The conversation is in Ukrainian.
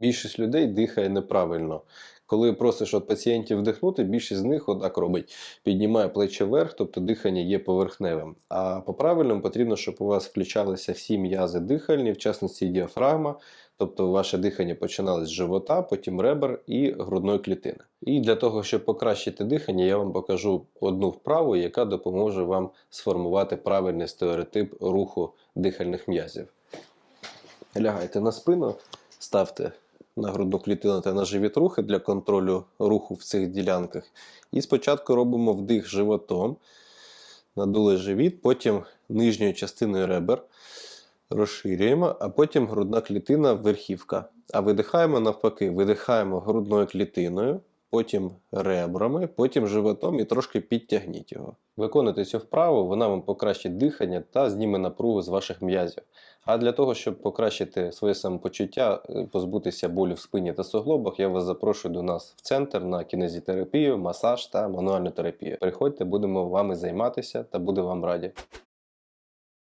Більшість людей дихає неправильно. Коли просиш от пацієнтів вдихнути, більшість з них отак робить. Піднімає плечі вверх, тобто дихання є поверхневим. А по правильному потрібно, щоб у вас включалися всі м'язи дихальні, в частності діафрагма, тобто ваше дихання починалось з живота, потім ребер і грудної клітини. І для того, щоб покращити дихання, я вам покажу одну вправу, яка допоможе вам сформувати правильний стереотип руху дихальних м'язів. Лягайте на спину, ставте на грудну клітину та на живіт рухи для контролю руху в цих ділянках. І спочатку робимо вдих животом, надули живіт, потім нижньою частиною ребер розширюємо, а потім грудна клітина верхівка. А видихаємо навпаки, видихаємо грудною клітиною, потім ребрами, потім животом і трошки підтягніть його. Виконуйте цю вправу, вона вам покращить дихання та зніме напругу з ваших м'язів. А для того, щоб покращити своє самопочуття, е, позбутися болю в спині та суглобах, я вас запрошую до нас в центр на кінезітерапію, масаж та мануальну терапію. Приходьте, будемо вами займатися та буде вам раді.